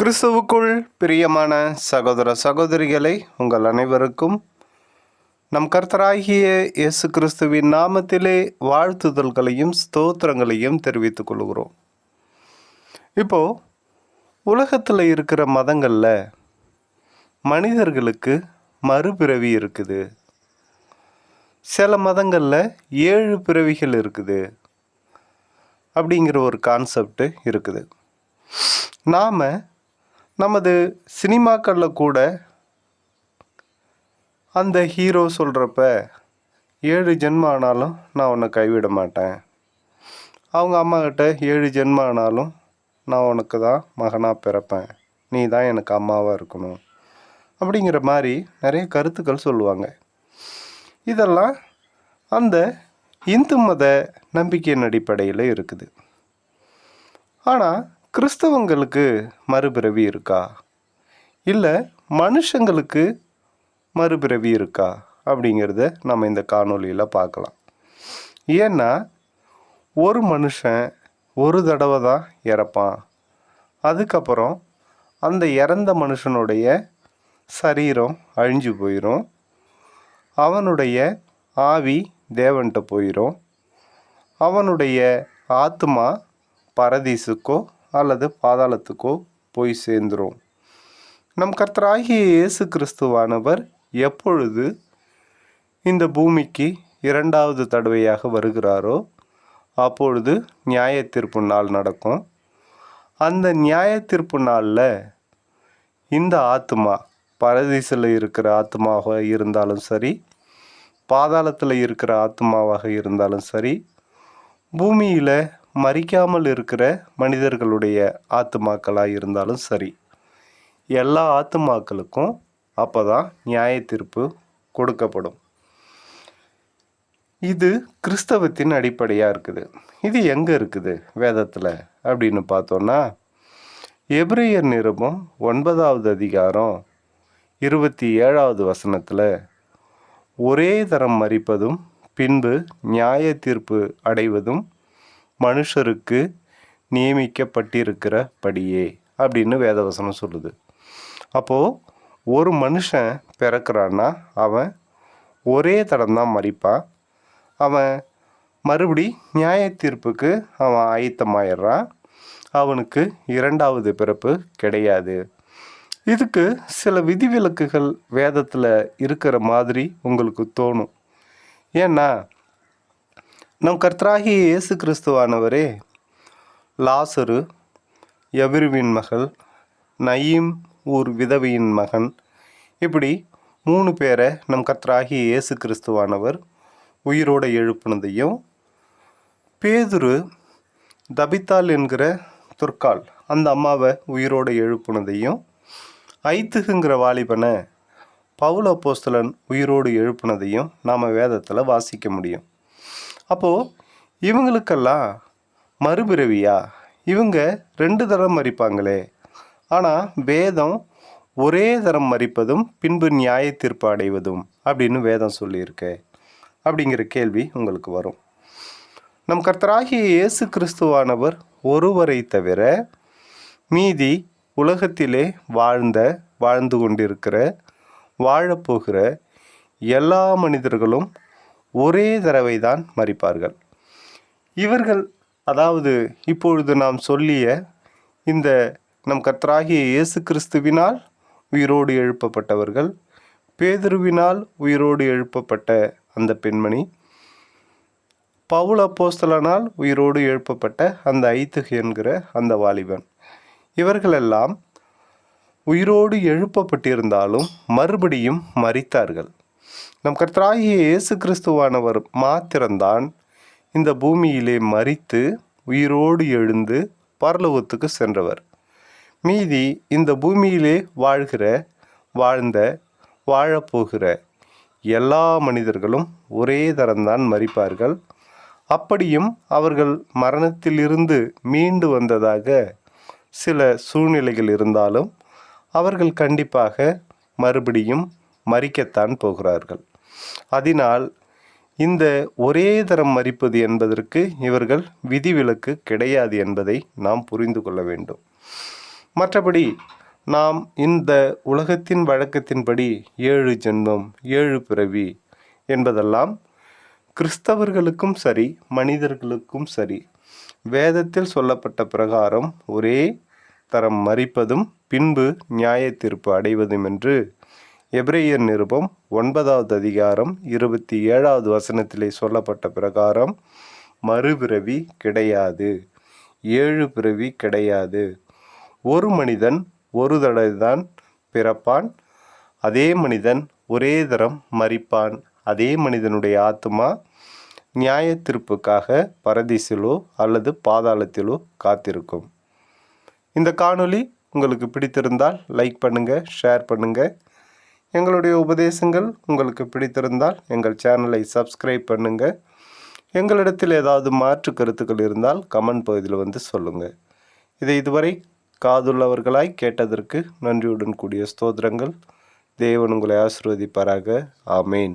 கிறிஸ்துவுக்குள் பிரியமான சகோதர சகோதரிகளை உங்கள் அனைவருக்கும் நம் கர்த்தராகிய இயேசு கிறிஸ்துவின் நாமத்திலே வாழ்த்துதல்களையும் ஸ்தோத்திரங்களையும் தெரிவித்துக் கொள்கிறோம். இப்போ உலகத்தில் இருக்கிற மதங்களில் மனிதர்களுக்கு மறுபிறவி இருக்குது. சில மதங்களில் ஏழு பிறவிகள் இருக்குது. அப்படிங்கிற ஒரு கான்செப்ட் இருக்குது. நாம் நமது சினிமாக்களில் கூட அந்த ஹீரோ சொல்கிறப்ப ஏழு ஜென்மம் ஆனாலும் நான் உன்னை கைவிட மாட்டேன். அவங்க அம்மாக்கிட்ட ஏழு ஜென்மம் ஆனாலும் நான் உனக்கு தான் மகனாக பிறப்பேன். நீ தான் எனக்கு அம்மாவாக இருக்கணும். அப்படிங்கிற மாதிரி நிறைய கருத்துக்கள் சொல்லுவாங்க. இதெல்லாம் அந்த இந்து மத நம்பிக்கையின் அடிப்படையில் இருக்குது. ஆனால் கிறிஸ்தவங்களுக்கு மறுபிறவி இருக்கா? இல்லை மனுஷங்களுக்கு மறுபிறவி இருக்கா? அப்படிங்கிறத நம்ம இந்த காணொளியில் பார்க்கலாம். ஏன்னா ஒரு மனுஷன் ஒரு தடவை தான் இறப்பான். அதுக்கப்புறம் அந்த இறந்த மனுஷனுடைய சரீரம் அழிஞ்சு போயிடும் அவனுடைய ஆவி தேவன்கிட்ட போயிடும் அவனுடைய ஆத்மா பரதீசுக்கோ அல்லது பாதாளத்துக்கோ போய் சேர்ந்துரும். நம் கர்த்தராகிய இயேசு கிறிஸ்துவானவர் எப்பொழுது இந்த பூமிக்கு இரண்டாவது தடவையாக வருகிறாரோ அப்பொழுது நியாய தீர்ப்பு நாள் நடக்கும். அந்த நியாய தீர்ப்பு நாளில் இந்த ஆத்மா பரதீசில் இருக்கிற ஆத்மாவாக இருந்தாலும் சரி பாதாளத்தில் இருக்கிற ஆத்மாவாக இருந்தாலும் சரி பூமியில் மறிக்காமல் இருக்கிற மனிதர்களுடைய ஆத்துமாக்களாக இருந்தாலும் சரி எல்லா ஆத்துமாக்களுக்கும் அப்போ தான் நியாய தீர்ப்பு கொடுக்கப்படும். இது கிறிஸ்தவத்தின் அடிப்படையாக இருக்குது. இது எங்கே இருக்குது வேதத்தில் அப்படின்னு பார்த்தோன்னா எப்ரேயர் நிருபம் ஒன்பதாவது அதிகாரம் இருபத்தி ஏழாவது வசனத்தில் ஒரே தரம் மறிப்பதும் பின்பு நியாய தீர்ப்பு அடைவதும் மனுஷருக்கு நியமிக்கப்பட்டிருக்கிறபடியே அப்படின்னு வேதவசனம் சொல்லுது. அப்போது ஒரு மனுஷன் பிறக்கிறான்னா அவன் ஒரே தடம் தான் மறிப்பான் அவன் மறுபடி நியாய தீர்ப்புக்கு அவன் ஆயத்தமாயிடுறான். அவனுக்கு இரண்டாவது பிறப்பு கிடையாது. இதுக்கு சில விதிவிலக்குகள் வேதத்தில் இருக்கிற மாதிரி உங்களுக்கு தோணும். ஏன்னா நம் கர்த்தராகி இயேசு கிறிஸ்துவானவரே லாசரு எவிருவின் மகள் நயீம் ஊர் விதவியின் மகன் இப்படி மூணு பேரை நம் கர்த்தராகி இயேசு கிறிஸ்துவானவர் உயிரோடு எழுப்புனதையும் பேதுரு தபித்தால் என்கிற துர்க்கால் அந்த அம்மாவை உயிரோடு எழுப்புனதையும் ஐத்துகுங்கிற வாலிபனை பவுல போஸ்தலன் உயிரோடு எழுப்புனதையும் நாம் வேதத்தில் வாசிக்க முடியும். அப்போது இவங்களுக்கெல்லாம் மறுபிறவியா? இவங்க ரெண்டு தரம் மறிப்பாங்களே. ஆனால் வேதம் ஒரே தரம் மறிப்பதும் பின்பு நியாய தீர்ப்பு அடைவதும் அப்படின்னு வேதம் சொல்லியிருக்கு. அப்படிங்கிற கேள்வி உங்களுக்கு வரும். நம் கர்த்தராகிய இயேசு கிறிஸ்துவானவர் ஒருவரை தவிர மீதி உலகத்திலே வாழ்ந்த வாழ்ந்து கொண்டிருக்கிற வாழப்போகிற எல்லா மனிதர்களும் ஒரே தடவை தான் மறிப்பார்கள். இவர்கள் அதாவது இப்பொழுது நாம் சொல்லிய இந்த நம் கர்த்தராகிய இயேசு கிறிஸ்துவினால் உயிரோடு எழுப்பப்பட்டவர்கள் பேதுருவினால் உயிரோடு எழுப்பப்பட்ட அந்த பெண்மணி பவுல போஸ்தலனால் உயிரோடு எழுப்பப்பட்ட அந்த ஐத்துகு என்கிற அந்த வாலிபன். இவர்களெல்லாம் உயிரோடு எழுப்பப்பட்டிருந்தாலும் மறுபடியும் மறித்தார்கள் நம் கர்த்தராகிய இயேசு கிறிஸ்துவானவர் மாத்திரம்தான் இந்த பூமியிலே மறித்து உயிரோடு எழுந்து பரலோகத்துக்கு சென்றவர். மீதி இந்த பூமியிலே வாழ்கிற வாழ்ந்த வாழப்போகிற எல்லா மனிதர்களும் ஒரே தரம்தான் மறிப்பார்கள் அப்படியும் அவர்கள் மரணத்திலிருந்து மீண்டு வந்ததாக சில சூழ்நிலைகள் இருந்தாலும் அவர்கள் கண்டிப்பாக மறுபடியும் மறிக்கத்தான் போகிறார்கள். அதனால் இந்த ஒரே தரம் மறிப்பது என்பதற்கு இவர்கள் விதிவிலக்கு கிடையாது என்பதை நாம் புரிந்து கொள்ள வேண்டும். மற்றபடி நாம் இந்த உலகத்தின் வழக்கத்தின்படி ஏழு ஜென்மம் ஏழு பிறவி என்பதெல்லாம் கிறிஸ்தவர்களுக்கும் சரி மனிதர்களுக்கும் சரி வேதத்தில் சொல்லப்பட்ட பிரகாரம் ஒரே தரம் மறிப்பதும் பின்பு நியாய தீர்ப்பு அடைவதும் என்று எப்ரேயர் நிருபம் ஒன்பதாவது அதிகாரம் இருபத்தி ஏழாவது வசனத்திலே சொல்லப்பட்ட பிரகாரம் மறுபிறவி கிடையாது ஏழு பிறவி கிடையாது. ஒரு மனிதன் ஒரு தடவை தான் பிறப்பான் அதே மனிதன் ஒரே தரம் மறிப்பான் அதே மனிதனுடைய ஆத்மா நியாய தீர்ப்புக்காக பரதீசிலோ அல்லது பாதாளத்திலோ காத்திருக்கும். இந்த காணொளி உங்களுக்கு பிடித்திருந்தால் லைக் பண்ணுங்கள் ஷேர் பண்ணுங்கள் எங்களுடைய உபதேசங்கள் உங்களுக்கு பிடித்திருந்தால் எங்கள் சேனலை சப்ஸ்கிரைப் பண்ணுங்கள் எங்களிடத்தில் ஏதாவது மாற்று கருத்துக்கள் இருந்தால் கமெண்ட் பகுதியில் வந்து சொல்லுங்கள் இதை இதுவரை காதுள்ளவர்களாய் கேட்டதற்கு நன்றியுடன் கூடிய ஸ்தோத்திரங்கள். தேவன் உங்களை ஆசிர்வதிப்பாராக. ஆமேன்.